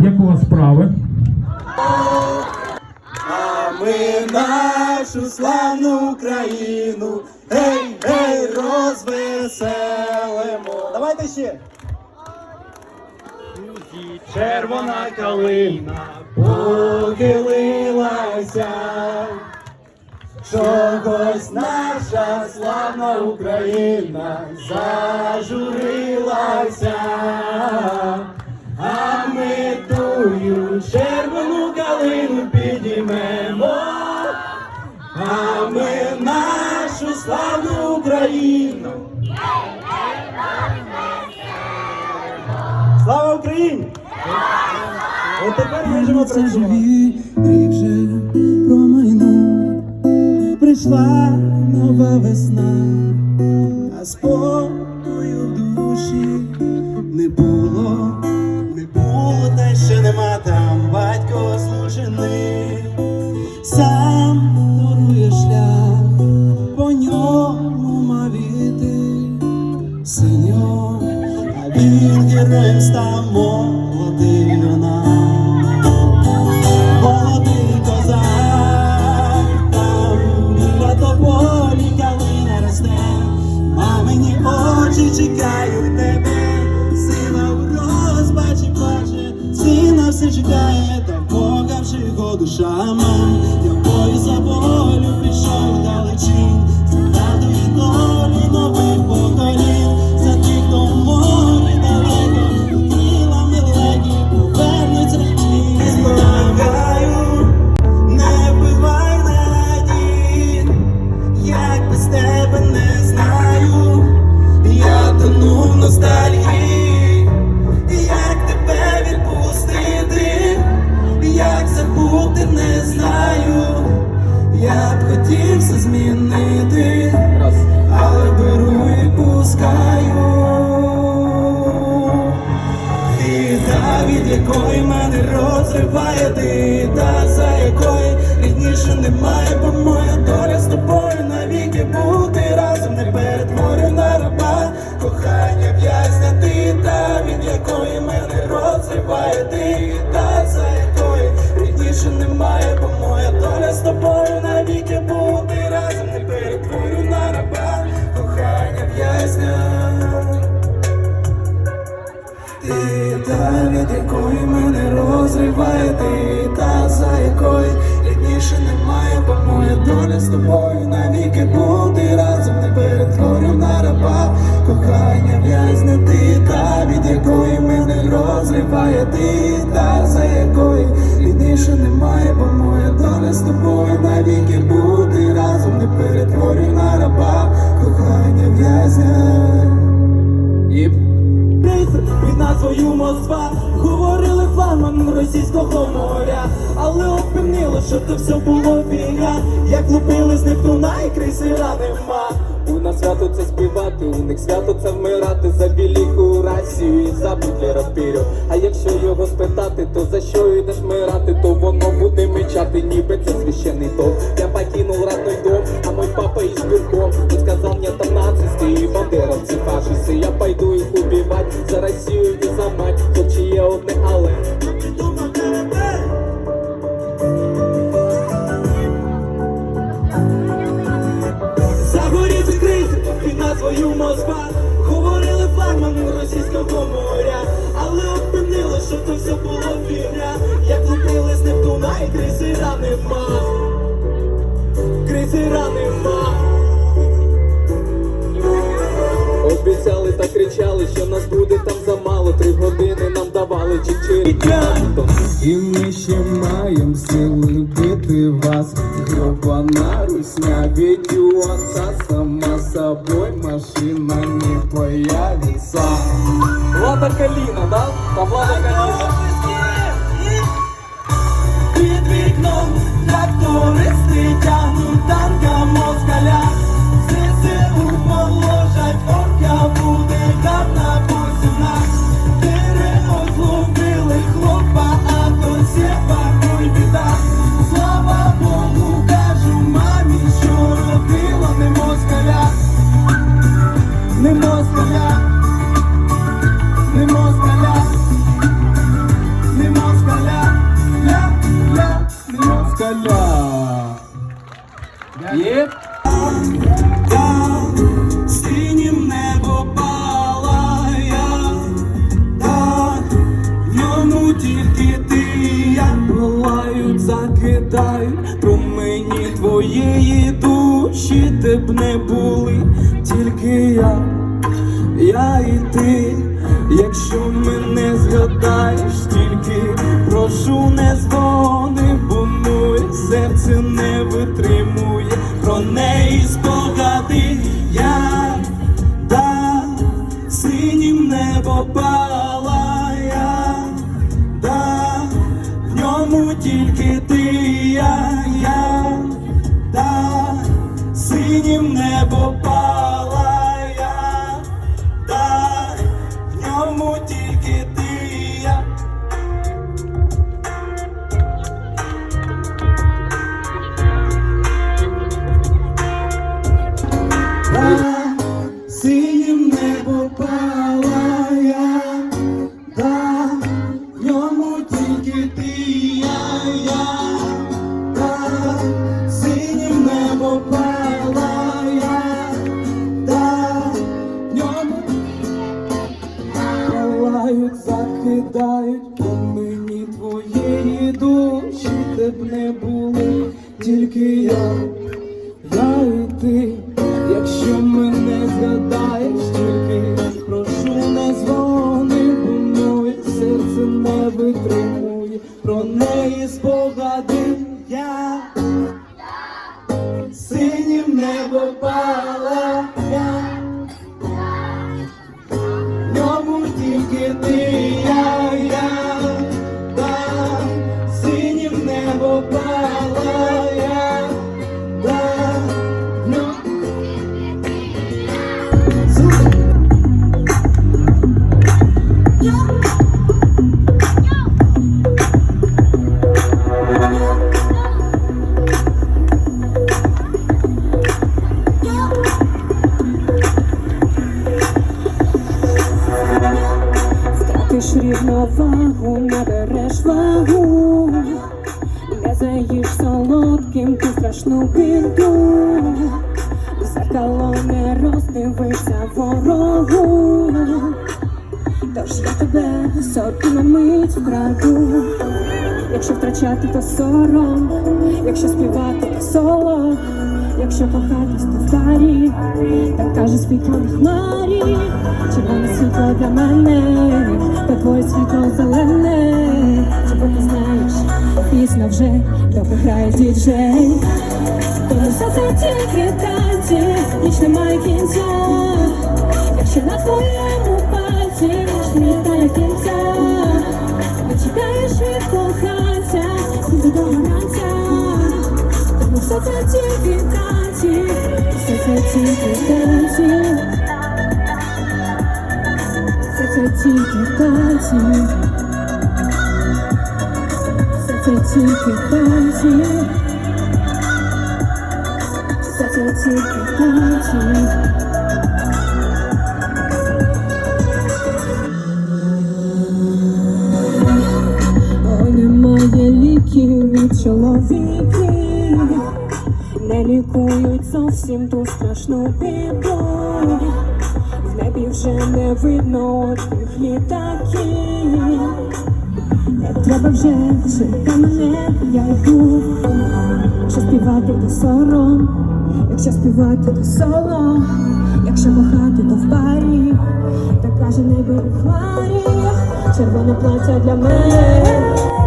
Як у вас справи? А ми нашу славну Україну, гей, гей, розвеселимо. Давайте ще. Червона калина похилилася, чогось наша славна Україна зажурилася, тепер можемо працювати. Рік вже промайнув, прийшла нова весна, а спокою в душі не було, розриває ти, та за якої рідніше немає, бо моя доля з тобою навіки бути разом не перетворю на раба, кохання в'язня ти, та від якої мене розриває ти, та за якої рідніше немає, бо моя доля з тобою навіки бути від якої мене розриває ти та за якої рідніше немає, бо моя доля з тобою навіки бути разом. Не перетворю на раба кохання в'язне ти та від якої мене розриває ти та за якої рідніше немає, бо моя доля з тобою навіки бути разом. Не перетворю на раба кохання в'язня. І свою Москва. Говорили флагман російського моря Але опинило, що це все було війна, Як лупили з Нептуна і крейсера нема У нас свято це співати, у них свято це вмирати за велику Росію і за Путлера вперед. А якщо його спитати, то за що йдеш мирати, то воно буде мечати, ніби це священний дом. Я покинув родной дом, а мой папа избирком Он сказал мне там нацисты и бандеровцы фашисты Я пойду их убивать за Россию и за мать Тот, чьи є одне але. Москва. Говорили флагман російського моря. Але опинили, що то все було фігня. Як летили з Нептуна і крейсера нема Крейсера нема Обіцяли та кричали, що нас буде там замало. Три години нам давали чичирі І ми ще маєм сили бити вас. Гробана русня у отца Сама собой машина не появится Влада Калина, да? Та Влада Калина. Під вікном трактористи тягнуть танка москаля ЗСУ положать орка буде гарна посівна не витримує про неї спогади. Я да синім небо палають, закидають по мені твоєї душі, де б не були, тільки я я і ти, якщо мене згадаєш, тільки прошу не дзвони, бо моє серце не витримує. Про неї спогади я. Синім небо тож тебе собі на мить вкраду. Якщо втрачати, то сором, якщо співати, то соло, якщо кохатись, то в парі, так каже світло на хмарі, червоне світло для мене, то твоє світло зелене, чого ти знаєш, пісня вже добре грає діджей, тому все це тільки танці, ніч немає кінця, якщо на твоєму Тільки танці, все це тільки Все це тільки Все це тільки Все це тільки зовсім ту страшну біду. В небі вже не видно одних літаків. Не треба вже чекай мене, я йду. Якщо співати, то сором, якщо співати, то соло, якщо кохати, то в парі, так каже небо у хмарі, червоне плаття для мене.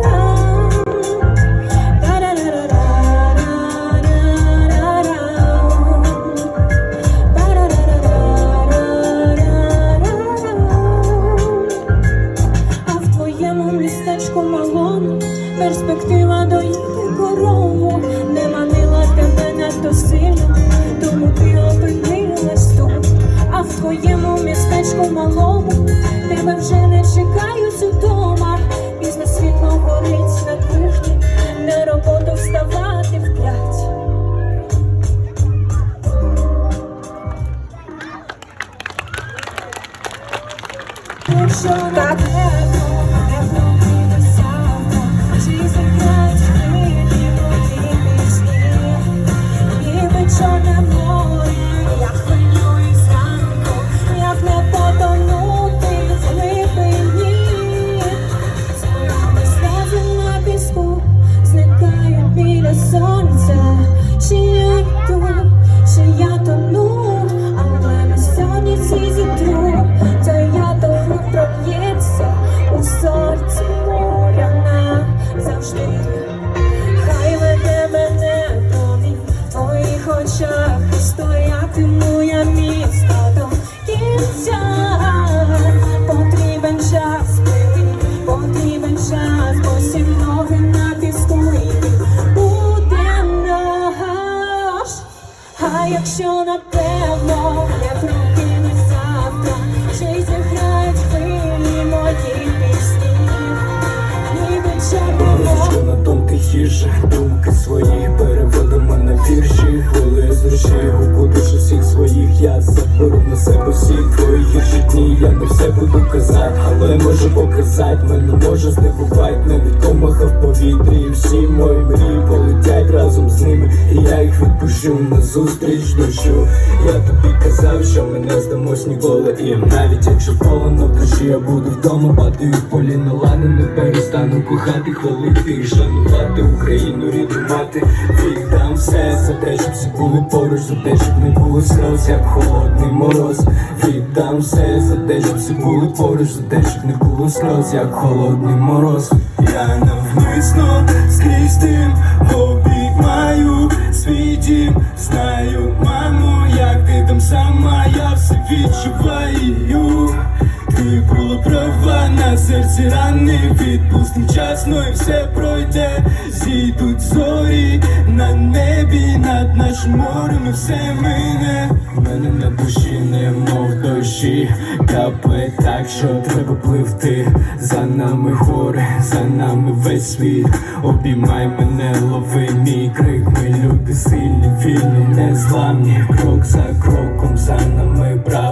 Якщо так я заберу на себе всі твої гірші дні, я не все буду казати, але можу показати, мене може знебувати, невідомих в повітрі, і всі мої мрії полетять разом з ними, і я їх відпущу на зустріч дощу. Я тобі казав, що ми не здамось ніколи, і навіть якщо полено в душі, я буду вдома, падаю в полі на лани, не перестану кохати, хвалити і шанувати Україну, рідну мати. Віддам все за те, щоб всі були поруч, за те, щоб не було сльоз, як холодний мороз. Віддам все за те, щоб всі були поруч, за щоб не було сльоз, як холодний мороз. Я навмисно скрізь тим обіймаю свій дім, знаю, мамо, як ти там сама, я все відчуваю. Ти була права на серці рани, відпустим часно і все пройде. Зійдуть зорі на небі, над нашим морем і все мине. Мене на душі, немов дощі, капає так, що треба пливти. За нами гори, за нами весь світ. Обіймай мене, лови мій крик. Ми люди сильні, вільні, незламні. Крок за кроком за нами правда.